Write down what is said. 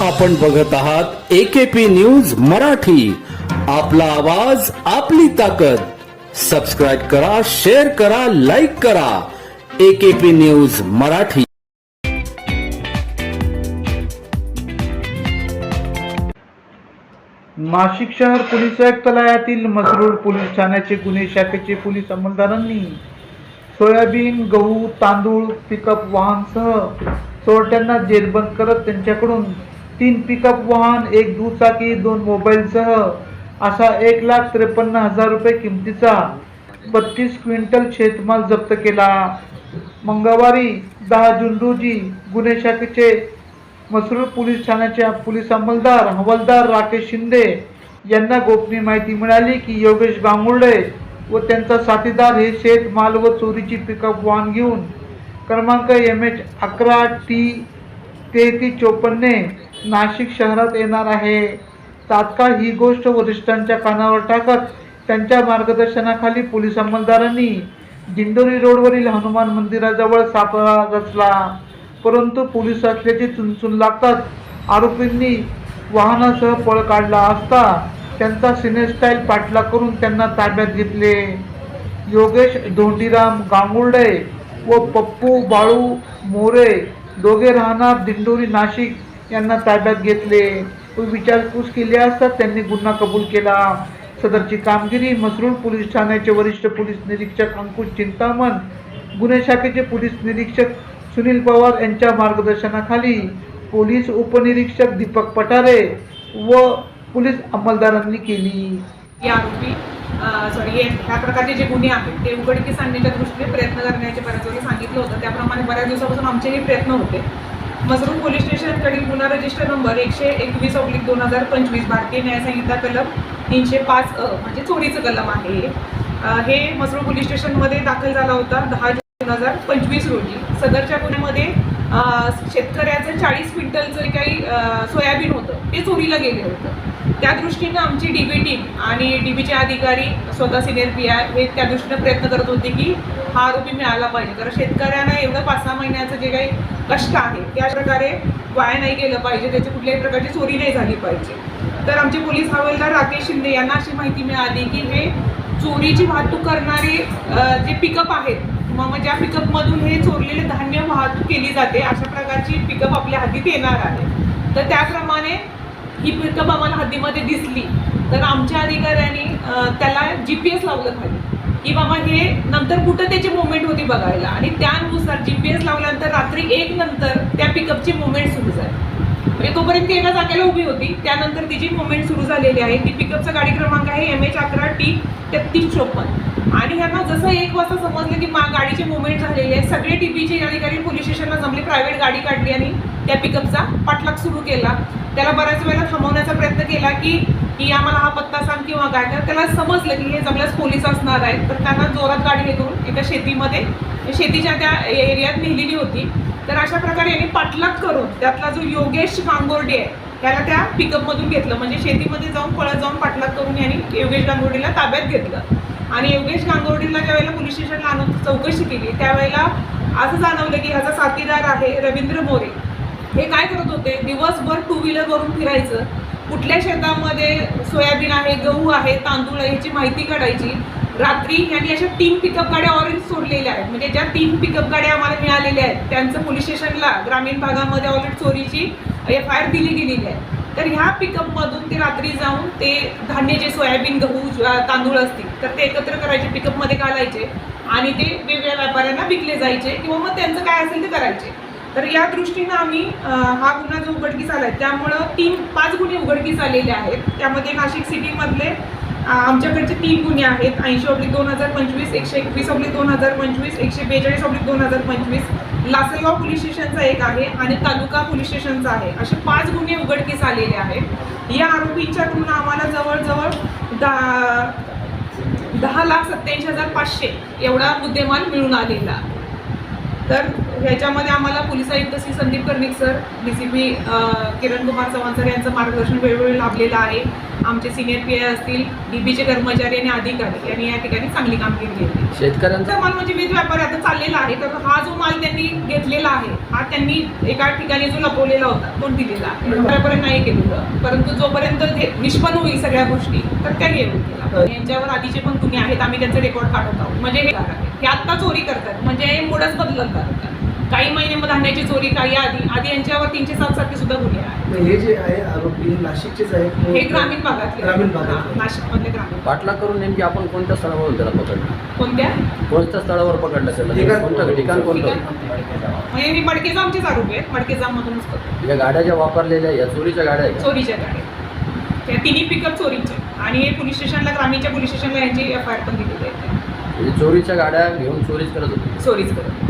आपण बघत आहात एकेपी न्यूज मराठी. आपला आवाज आपली ताकद. सबस्क्राईब करा शेअर करा लाईक करा. AKP news Marathi. नाशिक शहर पोलीस आयुक्तालयातील मसरूळ पोलीस ठाण्याचे गुन्हे शाखेचे पोलीस अंमलदारांनी सोयाबीन गहू तांदूळ पिकअप वाहनसह चोरट्यांना जेरबंद करत त्यांच्याकडून तीन पिकअप वाहन एक दुचाकी दोन मोबाईलसह असा एक लाख त्रेपन्न हजार रुपये किमतीचा बत्तीस क्विंटल शेतमाल जप्त केला. मंगळवारी दहा जून रोजी गुन्हे शाखेचे मसरूळ पोलीस ठाण्याचे पोलीस अंमलदार हवालदार राकेश शिंदे यांना गोपनीय माहिती मिळाली की योगेश बांगुर्डे व त्यांचा साथीदार हे शेत माल व चोरीची पिकअप वाहन घेऊन क्रमांक एम एच अकरा टी तेहतीस चोपन्ने नाशिक शहरात येणार आहे. तात्काळ ही गोष्ट वरिष्ठांच्या कानावर टाकत त्यांच्या मार्गदर्शनाखाली पोलीस अंमलदारांनी दिंडोरी रोडवरील हनुमान मंदिराजवळ सापळा रचला. परंतु पोलीस असल्याचे चुनचुन लागताच आरोपींनी वाहनासह पळ काढला असता त्यांचा सिनेस्टाईल पाठलाग करून त्यांना ताब्यात घेतले. योगेश धोंडीराम गांगुर्डे व पप्पू बाळू मोरे दोघे राहणार दिंडोरी नाशिक. यांना ताब्यात घेतले. विचारपूस केली असता त्यांनी गुन्हा कबूल केला. सदरची कामगिरी मसरूळ पोलीस ठाण्याचे वरिष्ठ पोलीस निरीक्षक अंकुश चिंतामण गुन्हे शाखेचे पोलीस निरीक्षक सुनील पवार यांच्या मार्गदर्शनाखाली पोलीस उपनिरीक्षक दीपक पठारे व पोलीस अंमलदारांनी केली. हे आरोपी सॉरी हे ह्या प्रकारचे जे गुन्हे आहेत ते उघडकीस आणण्याच्या दृष्टीने प्रयत्न करण्याचे बऱ्याच वेळी सांगितलं होतं. त्याप्रमाणे बऱ्याच दिवसापासून आमचेही प्रयत्न होते. मजरूर पोलीस स्टेशनकडील गुन्हा रजिस्टर नंबर एकशे एकवीस ऑब्लिक दोन हजार पंचवीस भारतीय न्यायसंहिता कलम तीनशे पाच अ म्हणजे चोरीचं कलम आहे हे. मजरूम पोलीस स्टेशनमध्ये दाखल झाला होता दहा जून दोन हजार पंचवीस रोजी सदरच्या गुन्ह्यामध्ये शेतकऱ्याचं चाळीस क्विंटलचं काही सोयाबीन होतं ते चोरीला गेले होतं त्या दृष्टीनं आमची डी बी टीम आणि डी बीचे अधिकारी स्वतः सिनियर पी आय हे त्या दृष्टीनं प्रयत्न करत होते की हा आरोपी मिळाला पाहिजे. कारण शेतकऱ्यांना एवढं पाच सहा महिन्याचं जे काही कष्ट आहे त्या प्रकारे वाया नाही गेलं पाहिजे. त्याची कुठल्याही प्रकारची चोरी नाही झाली पाहिजे. तर आमचे पोलीस हवालदार राकेश शिंदे यांना अशी माहिती मिळाली की हे चोरीची वाहतूक करणारे जे पिकअप आहेत मग मग ज्या पिकअपमधून हे चोरलेले धान्य वाहतूक केली जाते अशा प्रकारची पिकअप आपल्या हातीत येणार आहे. तर त्याप्रमाणे ही पिकअप आम्हाला हद्दीमध्ये दिसली. तर आमच्या अधिकाऱ्यांनी त्याला जी पी एस लावलं खाली. की बाबा हे नंतर कुठं त्याची मुवमेंट होती बघायला. आणि त्यानुसार जी पी एस लावल्यानंतर रात्री एक नंतर त्या पिकअपची मुवमेंट सुरू झाली. म्हणजे तोपर्यंत ती एका जागेला उभी होती. त्यानंतर तिची मुवमेंट सुरू झालेली आहे. ती पिकअपचा गाडी क्रमांक आहे एम एच अकरा टी तेहतीस चोपन्न. आणि ह्यांना जसं एक वाजता समजलं की मा गाडीची मुवमेंट झालेली आहे सगळे टीपीचे अधिकारी पोलीस स्टेशनला जमले. प्रायव्हेट गाडी काढली आणि त्या पिकअपचा पाठलाग सुरू केला. त्याला बऱ्याच वेळेला थांबवण्याचा प्रयत्न केला की की आम्हाला हा पत्ता सांग किंवा काय तर त्याला समजलं की हे जमल्यास पोलीस असणार आहेत. तर त्यांना जोरात गाडी हे करून एका शेतीमध्ये शेतीच्या त्या एरियात नेलेली होती. तर अशा प्रकारे यांनी पाठलाग करून त्यातला जो योगेश गांगोर्डे आहे त्याला त्या पिकअपमधून घेतलं. म्हणजे शेतीमध्ये जाऊन पळत जाऊन पाठलाग करून यांनी योगेश गांगोर्डीला ताब्यात घेतलं. आणि योगेश गांगोर्डीला ज्यावेळेला पोलीस स्टेशनला आणून चौकशी केली त्यावेळेला असं जाणवलं की ह्याचा साथीदार आहे रवींद्र मोरे हे काय करत होते? दिवसभर टू व्हीलरवरून फिरायचं. कुठल्या शेतामध्ये सोयाबीन आहे गहू आहे तांदूळ आहे ह्याची माहिती काढायची. रात्री यांनी अशा तीन पिकअप गाड्या ऑरेंज सोडलेल्या आहेत. म्हणजे ज्या तीन पिकअप गाड्या आम्हाला मिळालेल्या आहेत त्यांचं पोलीस स्टेशनला ग्रामीण भागामध्ये ऑलरेडी चोरीची एफ आय आर दिली गेलेली आहे. तर ह्या पिकअपमधून ते रात्री जाऊन ते धान्य जे सोयाबीन गहू तांदूळ असतील तर ते एकत्र करायचे पिकअपमध्ये घालायचे आणि ते वेगवेगळ्या व्यापाऱ्यांना विकले जायचे किंवा मग त्यांचं काय असेल ते करायचे. तर या दृष्टीनं आम्ही हा गुन्हा जो उघडकीस आला आहे त्यामुळं तीन पाच गुन्हे उघडकीस आलेले आहेत. त्यामध्ये नाशिक सिटीमधले आमच्याकडचे तीन गुन्हे आहेत. ऐंशी ऑब्लिक दोन हजार पंचवीस एकशे एकवीस ऑब्लिक दोन हजार पंचवीस एकशे बेचाळीस ऑब्लिक दोन हजार पंचवीस. लासलगाव पोलीस स्टेशनचा एक आहे आणि तालुका पोलीस स्टेशनचा आहे. असे पाच गुन्हे उघडकीस आलेले आहेत. या आरोपींच्याकडून आम्हाला जवळजवळ दहा दहा लाख सत्त्याऐंशी हजार पाचशे एवढा मुद्देमाल मिळून आलेला. तर ह्याच्यामध्ये आम्हाला पोलीस आयुक्त Shri Sandeep Karnik sir D C P Kiran Kumar Chavan sir यांचं मार्गदर्शन वेळोवेळी लाभलेलं आहे. आमचे सिनियर पी आय असतील डीबीचे कर्मचारी आणि अधिकारी यांनी या ठिकाणी चांगली कामगिरी केली. शेतकऱ्यांचा माल म्हणजे वीज व्यापार आता चाललेला आहे तर हा जो माल त्यांनी घेतलेला आहे हा त्यांनी एका ठिकाणी जो लपवलेला होता तो दिलेला आहे. नाही केलेलं परंतु जोपर्यंत निष्पन्न होईल सगळ्या गोष्टी तर त्या होतील यांच्यावर आधीचे पण गुन्हे आहेत आम्ही त्यांचे रेकॉर्ड काढत आहोत. म्हणजे हे आत्ता चोरी करतात. म्हणजे मोडच बदलत करतात काही महिने धान्याची चोरी काही आधी आधी यांच्यावर तीनशे सात सारखे सुद्धा गुन्हे आहेत. हे जे आहे आरोपी नाशिकचेच आहेत. हे ग्रामीण भागातले ग्रामीण भागात नाशिकमधले ग्रामीण. पाठलाग करून नेमकी आपण कोणत्या स्थळावरून त्याला पकडलं? कोणत्या? कोणत्या स्थळावर पकडलं त्याला? ठिकाण- कोणतं ठिकाण कोणतं? म्हणजे मी मडकेजाम आमचेच आरोपी आहेत. मडकेजाम मधूनच करतो या गाड्या ज्या वापरलेल्या या चोरीच्या गाड्या आहे का? चोरीच्या गाड्या त्या तिन्ही पिकअप चोरीचे आणि हे पोलीस स्टेशनला ग्रामीणच्या पोलीस स्टेशनला यांची एफ आय आर पण दिलेली आहे. म्हणजे चोरीच्या गाड्या घेऊन चोरीच करत होते. चोरीच करत